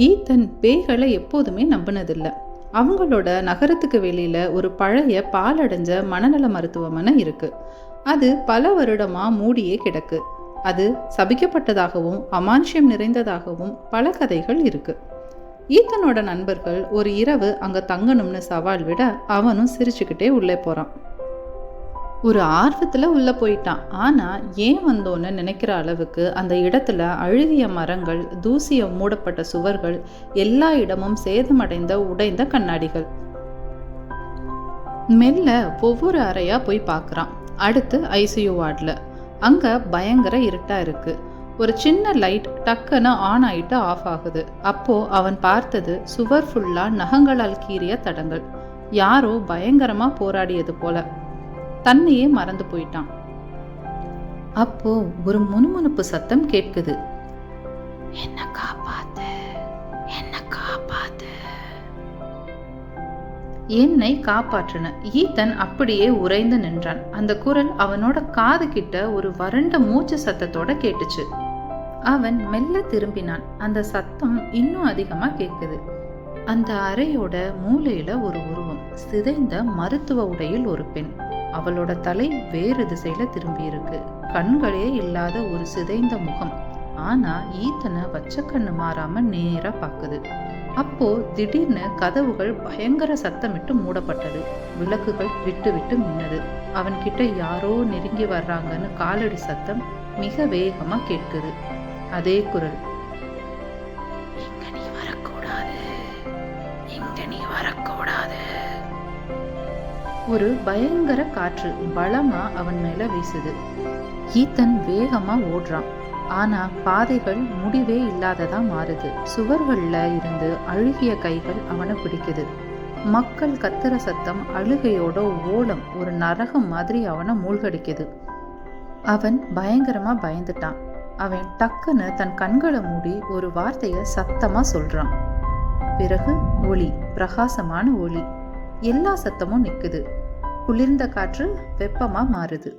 Ethan பேய்களை எப்போதுமே நம்பினதில்லை. அவங்களோட நகரத்துக்கு வெளியில ஒரு பழைய பாலடைஞ்ச மனநல மருத்துவமனை இருக்கு. அது பல வருடமா மூடியே கிடக்கு. அது சபிக்கப்பட்டதாகவும் அமானுஷ்யம் நிறைந்ததாகவும் பல கதைகள் இருக்கு. ஈத்தனோட நண்பர்கள் ஒரு இரவு அங்க தங்கணும்னு சவால் விட அவனும் சிரிச்சுக்கிட்டே உள்ளே போறான். ஒரு ஆர்வத்தில் உள்ளே போயிட்டான். ஆனால் ஏன் வந்தோன்னு நினைக்கிற அளவுக்கு அந்த இடத்துல அழுகிய மரங்கள் தூசிய மூடப்பட்ட சுவர்கள் எல்லா இடமும் சேதமடைந்த உடைந்த கண்ணாடிகள். மெல்ல ஒவ்வொரு அறையாக போய் பார்க்குறான் அடுத்து ஐசியூ வார்டில். அங்கே பயங்கர இருட்டாக இருக்கு. ஒரு சின்ன லைட் டக்குன்னு ஆன் ஆகிட்டு ஆஃப் ஆகுது. அப்போது அவன் பார்த்தது சுவர் ஃபுல்லாக நகங்களால் கீறிய தடங்கள். யாரோ பயங்கரமாக போராடியது போல. தன்னையே மறந்து போயிட்டான். அப்போ ஒரு முணுமுணுப்பு சத்தம் கேட்குது. என்ன காப்பாத்து என்ன காப்பாத்து. என்னை காப்பாற்றின ஈத்தன் அப்படியே உறைந்து நின்றான். அந்த குரல் அவனோட காது கிட்ட ஒரு வறண்ட மூச்சு சத்தத்தோட கேட்டுச்சு. அவன் மெல்ல திரும்பினான். அந்த சத்தம் இன்னும் அதிகமா கேட்குது. அந்த அறையோட மூலையில ஒரு உருவம் சிதைந்த மருத்துவ உடையில் ஒரு பெண். அவளோட தலை வேறு திசையில திரும்பி இருக்கு. கண்களே இல்லாத ஒரு சிதைந்த முகம். ஆனா ஈத்தனை வச்ச கண்ணு மாறாம நேரா பாக்குது. அப்போ திடீர்னு கதவுகள் பயங்கர சத்தமிட்டு மூடப்பட்டது. விளக்குகள் விட்டு விட்டு மின்னது. அவன்கிட்ட யாரோ நெருங்கி வர்றாங்கன்னு காலடி சத்தம் மிக வேகமா கேட்குது. அதே குரல். ஒரு பயங்கர காற்று பலமா அவன் மேல வீசுது. ஈத்தன் வேகமா ஓடுறான். ஆனா பாதைகள் முடிவே இல்லாததா மாறுது. சுவர்கள்ல இருந்து அழுகிய கைகள் அவனை பிடிக்குது. மக்கள் கத்துற சத்தம் அழுகையோட ஓலம் ஒரு நரகம் மாதிரி அவனை மூழ்கடிக்குது. அவன் பயங்கரமா பயந்துட்டான். அவன் டக்குன்னு தன் கண்களை மூடி ஒரு வார்த்தைய சத்தமா சொல்றான். பிறகு ஒளி பிரகாசமான ஒளி. எல்லா சத்தமும் நிக்குது. குளிர்ந்த காற்று வெப்பமாக மாறுது.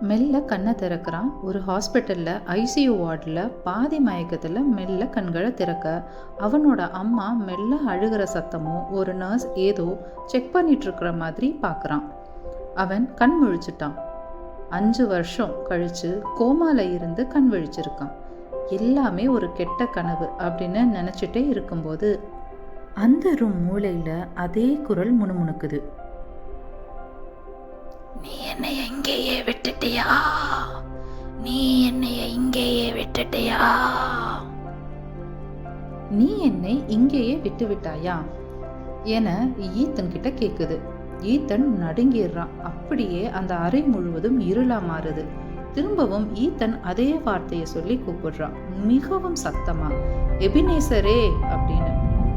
மெல்ல கண்ணை திறக்கிறான். ஒரு ஹாஸ்பிட்டலில் ஐசியூ வார்டில் பாதி மயக்கத்தில் மெல்ல கண்களை திறக்க. அவனோட அம்மா மெல்ல அழுகிற சத்தமும் ஒரு நர்ஸ் ஏதோ செக் பண்ணிகிட்ருக்கிற மாதிரி பார்க்குறான் அவன் கண் முழிச்சிட்டான். அஞ்சு வருஷம் கழித்து கோமாவில் இருந்து கண் விழிச்சிருக்கான். எல்லாமே ஒரு கெட்ட கனவு அப்படின்னு நினச்சிட்டே இருக்கும்போது அந்த ரூம் மூலையில் அதே குரல் முணுமுணுக்குது. என்னை எங்கேயே விட்டுட்டியா? நீ என்னைய இங்கேயே விட்டுட்டியா? நீ என்னை இங்கேயே விட்டு விட்டாயா என ஈத்தன் கிட்ட கேக்குது. ஈத்தன் நடுங்கிடுறான். அப்படியே அந்த அறை முழுவதும் இருளா மாறுது. திரும்பவும் ஈத்தன் அதே வார்த்தையை சொல்லி கூப்பிடுறான். மிகவும் சத்தமா எபினேசரே அப்படின்னு.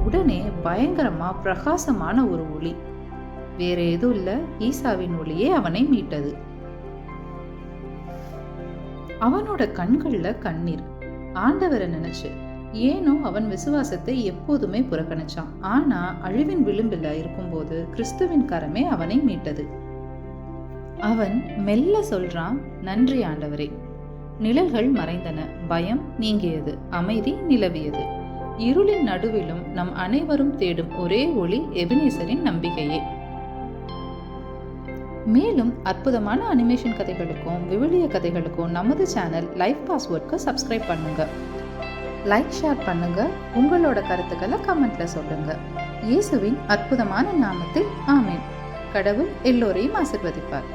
உடனே பயங்கரமா பிரகாசமான ஒரு ஒளி. வேற எதுவும் இல்ல. ஈசாவின் ஒளியே அவனை மீட்டது. அவனோட கண்கள்ல கண்ணீர். ஆண்டவரை நினைச்சு? ஏனோ அவன் விசுவாசத்தை எப்போதுமே புறக்கணிச்சான். ஆனா அழிவின் விளிம்பில் இருக்கும்போது கிறிஸ்துவின் கரமே அவனை மீட்டது. அவன் மெல்ல சொல்றான் நன்றி ஆண்டவரே. நிழல்கள் மறைந்தன. பயம் நீங்கியது. அமைதி நிலவியது. இருளின் நடுவிலும் நம் அனைவரும் தேடும் ஒரே ஒளி எபினேசரின் நம்பிக்கையே. மேலும் அற்புதமான அனிமேஷன் கதைகளுக்கும் விவிலிய கதைகளுக்கும் நமது சேனல் லைஃப் பாஸ்வேர்ட்க்கு சப்ஸ்கிரைப் பண்ணுங்க. லைக் ஷேர் பண்ணுங்க. உங்களோட கருத்துக்களை கமெண்ட்ல சொல்லுங்க. இயேசுவின் அற்புதமான நாமத்தில் ஆமேன். கடவுள் எல்லோரையும் ஆசிர்வதிப்பார்.